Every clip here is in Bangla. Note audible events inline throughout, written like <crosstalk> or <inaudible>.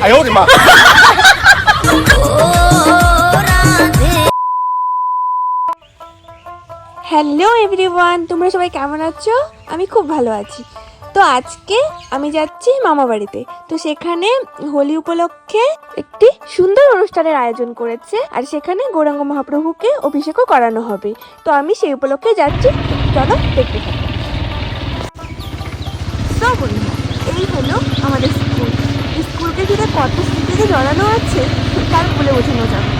哎呦我的妈！ হ্যালো এভরিওয়ান তোমরা সবাই কেমন আছো আমি খুব ভালো আছি তো আজকে আমি যাচ্ছি মামা বাড়িতে তো সেখানে হোলি উপলক্ষে একটি সুন্দর অনুষ্ঠানের আয়োজন করেছে আর সেখানে গৌরাঙ্গ মহাপ্রভুকে অভিষেকও করানো হবে তো আমি সেই উপলক্ষে যাচ্ছি চলো দেখতে থাকো বন্ধু এই হলো আমাদের স্কুল। স্কুলকে ঘিরে কত স্মৃতিতে জড়ানো আছে তার বলে বোঝানো যাবে।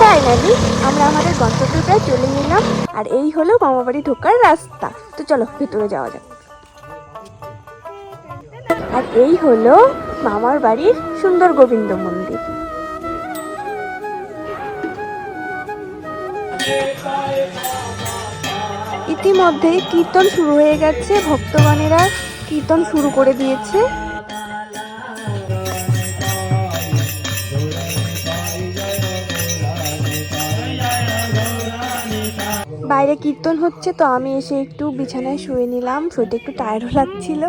ফাইনালি আমরা আমাদের গন্তব্যে প্রায় চলে এলাম আর এই হলো মামাবাড়ি ঢোকার রাস্তা। তো চলো, ভেতরে যাওয়া যাক। আর এই হলো মামার বাড়ির সুন্দর গোবিন্দ মন্দির। ইতিমধ্যেই কীর্তন শুরু হয়ে গেছে, ভক্তগণেরা কীর্তন শুরু করে দিয়েছে। বাইরে কীর্তন হচ্ছে, তো আমি এসে একটু বিছানায় শুয়ে নিলাম শুতে একটু টায়ার্ডও লাগছিল।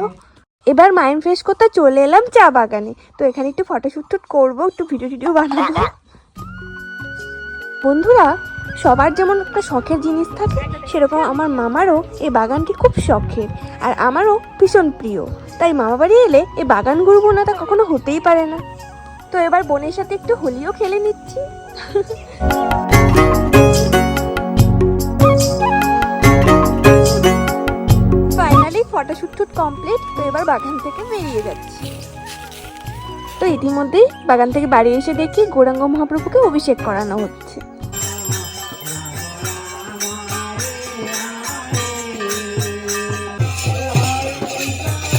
এবার মাইন্ড ফ্রেশ করতে চলে এলাম চা বাগানে। তো এখানে একটু ফটোশ্যুট টুট করব, একটু ভিডিও টিডিও বানাবো। বন্ধুরা সবার যেমন একটা শখের জিনিস থাকে, সেরকম আমার মামারও এই বাগানটি খুব শখের। আর আমারও ভীষণ প্রিয়। তাই মামা বাড়ি এলে এই বাগান ঘুরবো না তা কখনো হতেই পারে না। তো এবার বোনের সাথে একটু হোলিও খেলে নিচ্ছি। ফাইনালি ফটোশুট টুট কমপ্লিট তো এবার বাগান থেকে বেরিয়ে যাচ্ছি। তো ইতিমধ্যেই বাগান থেকে বাড়ি এসে দেখি গৌরাঙ্গ মহাপ্রভুকে অভিষেক করানো হচ্ছে।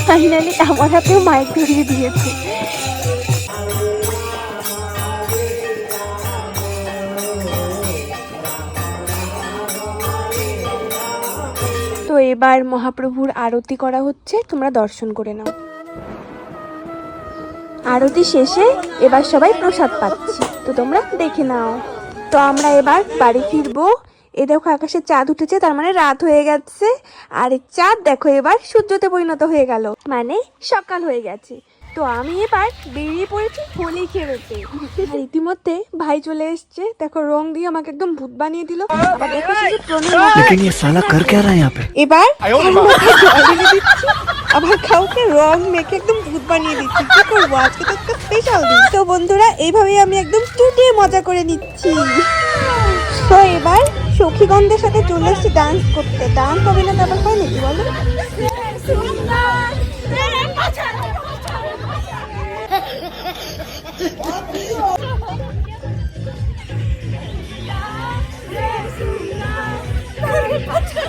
ফাইনালি আমার হাতেও মাইক ধরিয়ে দিয়েছে। তো এবার মহাপ্রভুর আরতি করা হচ্ছে, তোমরা দর্শন করে নাও। আরতি শেষে এবার সবাই প্রসাদ পাচ্ছি, তো তোমরা দেখে নাও। তো আমরা এবার বাড়ি ফিরবো এ দেখো আকাশে চাঁদ উঠেছে তার মানে রাত হয়ে গেছে। আর চাঁদ দেখো এবার সূর্যতে পরিণত হয়ে গেল। মানে সকাল হয়ে গেছে। তো আমি এবার বেরিয়ে পড়েছি হোলি খেলতে। আর ইতিমধ্যে ভাই চলে এসছে। দেখো রং দিয়ে আমাকে একদম ভূত বানিয়ে দিল। এবার আবার কাউকে রং মেখে একদম বানিয়ে দিচ্ছি। কি করব? আজকে তো একটা স্পেশাল দিন। তো বন্ধুরা এইভাবেই আমি একদম চুটিয়ে মজা করে নিচ্ছি। তো এবার সখীগণদের সাথে চলে এসেছি ডান্স করতে। ডান্স হবে না তারপর হয় নাকি বলো? <laughs>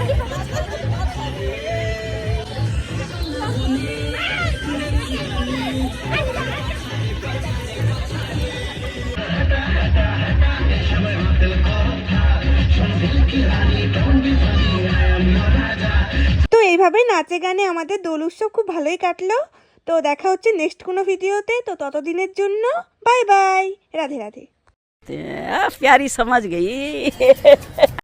তো এইভাবে নাচে গানে আমাদের দোল উৎসব খুব ভালোই কাটলো তো দেখা হচ্ছে নেক্সট কোনো ভিডিওতে তো ততদিনের জন্য বাই বাই রাধে রাধে आ, प्यारी समझ गई